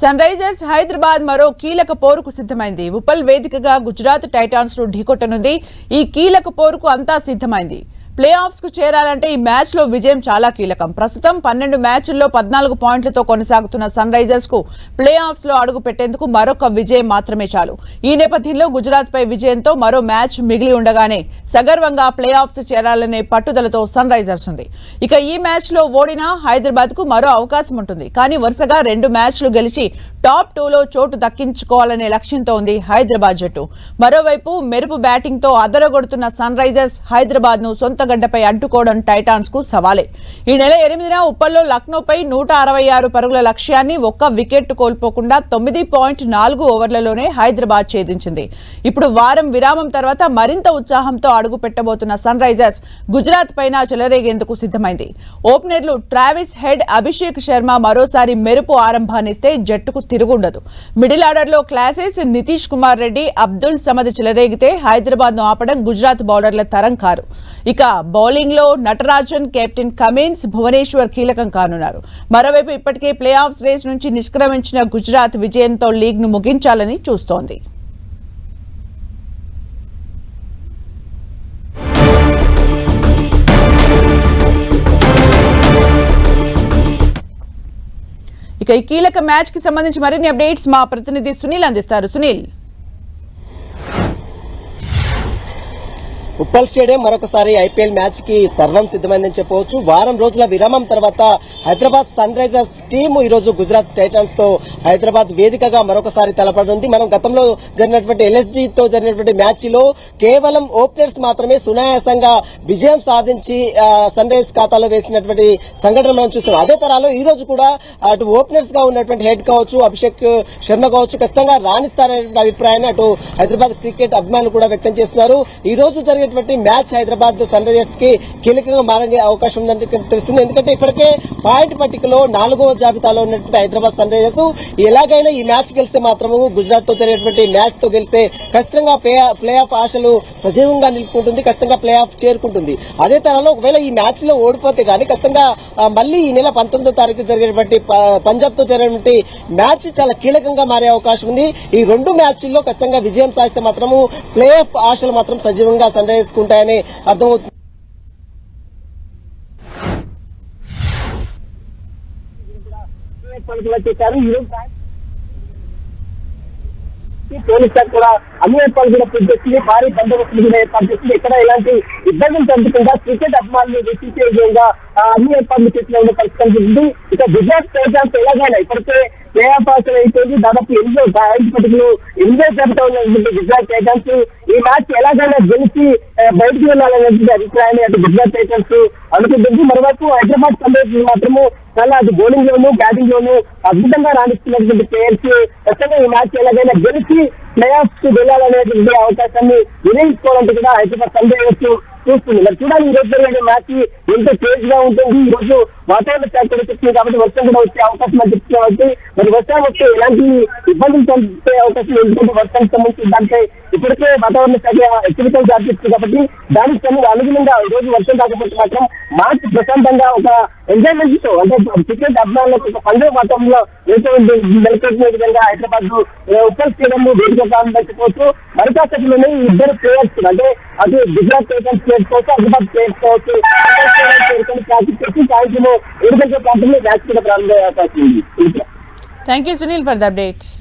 Sun Risers Hyderabad మరో కీలక పోరుకు సిద్ధమైంది. ఉప్పల్ వేదికగా గుజరాత్ టైటాన్స్ను ఢీకొట్టనుంది. ఈ కీలక పోరుకు అంతా సిద్ధమైంది. ప్లే ఆఫ్స్కు చేరాలంటే ఈ మ్యాచ్లో విజయం చాలా కీలకం. ప్రస్తుతం పన్నెండు మ్యాచ్ల్లో పద్నాలుగు పాయింట్లతో కొనసాగుతున్న సన్ రైజర్స్కు ప్లే ఆఫ్స్లో అడుగు పెట్టేందుకు మరొక విజయం మాత్రమే చాలు. ఈ నేపథ్యంలో గుజరాత్పై విజయంతో మరో మ్యాచ్ మిగిలి ఉండగానే సగర్వంగా ప్లే ఆఫ్స్ చేరాలనే పట్టుదలతో సన్ రైజర్స్ ఉంది. ఇక ఈ మ్యాచ్లో ఓడినా హైదరాబాద్కు మరో అవకాశం ఉంటుంది. కానీ వరుసగా రెండు మ్యాచ్లు గెలిచి టాప్ టూలో చోటు దక్కించుకోవాలనే లక్ష్యంతో ఉంది హైదరాబాద్ జట్టు. మరోవైపు మెరుపు బ్యాటింగ్తో అదరగొడుతున్న సన్ రైజర్స్ హైదరాబాద్ను సొంత గడ్డపై అడ్డుకోవడం టైటాన్స్కు సవాలే. ఈ నెల ఎనిమిదిన ఉప్పల్లో లక్నోపై నూట అరవై ఆరు పరుగుల లక్ష్యాన్ని ఒక్క వికెట్ కోల్పోకుండా తొమ్మిది పాయింట్ నాలుగు ఓవర్లలోనే హైదరాబాద్ ఛేదించింది. ఇప్పుడు వారం విరామం తర్వాత మరింత ఉత్సాహంతో అడుగు పెట్టబోతున్న సన్ రైజర్స్ గుజరాత్ పైన చెలరేగేందుకు సిద్ధమైంది. ఓపెనర్లు ట్రావిస్ హెడ్ అభిషేక్ శర్మ మరోసారి మెరుపు ఆరంభాన్నిస్తే జట్టుకు తిరుగుండదు. మిడిల్ ఆర్డర్లో క్లాసెస్ నితీష్ కుమార్ రెడ్డి అబ్దుల్ సమద్ చెలరేగితే హైదరాబాద్ను ఆపడం గుజరాత్ బౌలర్ల తరం కారు. ఇక బౌలింగ్లో నటరాజన్ కెప్టెన్ కమిన్స్ భువనేశ్వర్ కీలకం కానున్నారు. మరోవైపు ఇప్పటికే ప్లే ఆఫ్స్ రేస్ నుంచి నిష్క్రమించిన గుజరాత్ విజయంతో లీగ్ను ముగించాలని చూస్తోంది. ఇక ఈ కీలక మ్యాచ్కి సంబంధించి మరిన్ని అప్డేట్స్ మా ప్రతినిధి సునీల్ అందిస్తారు. సునీల్. ఉప్పల్ స్టేడియం మరొకసారి ఐపీఎల్ మ్యాచ్కి సర్వం సిద్ధమైందని చెప్పవచ్చు. వారం రోజుల విరామం తర్వాత హైదరాబాద్ సన్ రైజర్స్ టీం ఈ రోజు గుజరాత్ టైటన్స్తో హైదరాబాద్ వేదికగా మరొకసారి తలపడనుంది మనం గతంలో జరిగినటువంటి ఎల్ఎస్జీ తో జరిగినటువంటి మ్యాచ్లో కేవలం ఓపెనర్స్ మాత్రమే సునాయాసంగా విజయం సాధించి సన్ రైజర్స్ ఖాతాలో వేసినటువంటి సంఘటన మనం చూస్తున్నాం. అదే తరాలో ఈ రోజు కూడా అటు ఓపెనర్స్గా ఉన్నటువంటి హెడ్ కావచ్చు అభిషేక్ శర్మ కావచ్చు ఖచ్చితంగా రాణిస్తారనే అభిప్రాయాన్ని అటు హైదరాబాద్ క్రికెట్ అభిమానులు కూడా వ్యక్తం చేస్తున్నారు. ఈ రోజు జరిగిన జరిగేటువంటి మ్యాచ్ హైదరాబాద్ సన్ రైజర్స్కి కీలకంగా మారే అవకాశం ఉందని తెలుస్తుంది. ఎందుకంటే ఇప్పటికే పాయింట్ పట్టికలో నాలుగవ జాబితాలో ఉన్నటువంటి హైదరాబాద్ సన్ రైజర్స్ ఎలాగైనా ఈ మ్యాచ్ గెలిస్తే మాత్రము గుజరాత్తో జరిగేటువంటి మ్యాచ్తో గెలిస్తే ఖచ్చితంగా ప్లే ఆఫ్ ఆశలు సజీవంగా నిలుపుకుంటుంది ఖచ్చితంగా ప్లే ఆఫ్ చేరుకుంటుంది. అదే తరలో ఒకవేళ ఈ మ్యాచ్లో ఓడిపోతే గానీ ఖచ్చితంగా మళ్ళీ ఈ నెల పంతొమ్మిదో తారీఖు జరిగేటువంటి పంజాబ్తో జరిగినటువంటి మ్యాచ్ చాలా కీలకంగా మారే అవకాశం ఉంది. ఈ రెండు మ్యాచ్ల్లో ఖచ్చితంగా విజయం సాధిస్తే మాత్రము ప్లే ఆఫ్ ఆశలు మాత్రం సజీవంగా సన్ వేసుకుంటాయని అర్థమవుతుంది. చేశారు పోలీస్ శాఖ కూడా అన్ని ఏర్పాట్లు కూడా పూర్తి చేసింది భారీ బందోబస్తు కూడా ఏర్పాటు చేసింది ఎక్కడ ఎలాంటి ఇబ్బందులు తగ్గకుండా క్రికెట్ అభిమానులు వీక్షించే అన్ని ఏర్పాట్లు చేసిన పరిస్థితి ఉంది ఇక గుజరాత్ టైటాన్స్ ఎలాగైనా ఇప్పటికే ప్లే ఆఫ్ ఆఫర్ అయిపోయింది. దాదాపు ఎనిమిదో పాయింట్ పట్టుకులు ఎనిమిదో చెప్తా ఉన్నటువంటి గుజరాత్ టైటన్స్ ఈ మ్యాచ్ ఎలాగైనా గెలిచి బయటకు వెళ్ళాలనేటువంటి అభిప్రాయాన్ని అటు గుజరాత్ టైటన్స్ అనుకుంటుంది. మరోవైపు హైదరాబాద్ సంబంధించి మాత్రము చాలా అది బౌలింగ్ లోను బ్యాటింగ్ లోను అద్భుతంగా రాణిస్తున్నటువంటి ప్లేయర్స్ ఖచ్చితంగా ఈ మ్యాచ్ ఎలాగైనా గెలిచి ప్లే ఆఫ్స్కు వెళ్ళాలనేటువంటి అవకాశాన్ని వినియోగించుకోవాలంటే కూడా హైదరాబాద్ సందేహచ్చు చూస్తుంది. మరి చూడాలి ఈ రోజు జరిగే మ్యాచ్ ఎంత తేజ్గా ఉంటుంది. ఈ రోజు వాతావరణ శాఖ కూడా చెప్తుంది కాబట్టి వర్షం కూడా వచ్చే అవకాశం అని చెప్తుంది కాబట్టి మరి వర్షం వస్తే ఎలాంటి ఇబ్బందులు కలిగే అవకాశం ఎందుకంటే వర్షానికి సంబంధించిన దానిపై ఇప్పటికే వాతావరణ శాఖ హెచ్చరికలు జారీ చేస్తుంది కాబట్టి దానికి సంబంధించి అనుగుణంగా ఈ రోజు వర్షం కాకపోతే మాత్రం మార్చి ప్రశాంతంగా ఒక ఎంజాయ్మెంట్తో అంటే క్రికెట్ అభిమానులకు ఒక పండుగ వాతావరణంలో నెలకొల్పిన విధంగా హైదరాబాద్ ఉప్పల్ స్టేడియం వేదిక ప్రారంభించుకోవచ్చు మరికాసేపులోనే ఈ ఇద్దరు ప్లేయర్స్ అంటే అటు గుజరాత్ టైటన్స్ ప్లేయర్స్ కావచ్చు హైదరాబాద్ ప్లేయర్స్ కావచ్చు ప్రాక్టీస్ చేసి సాయంత్రం ఏడు గంటల ప్రాంతంలో మ్యాచ్ కూడా ప్రారంభమయ్యే అవకాశం ఉంది. Thank you Sunil for the updates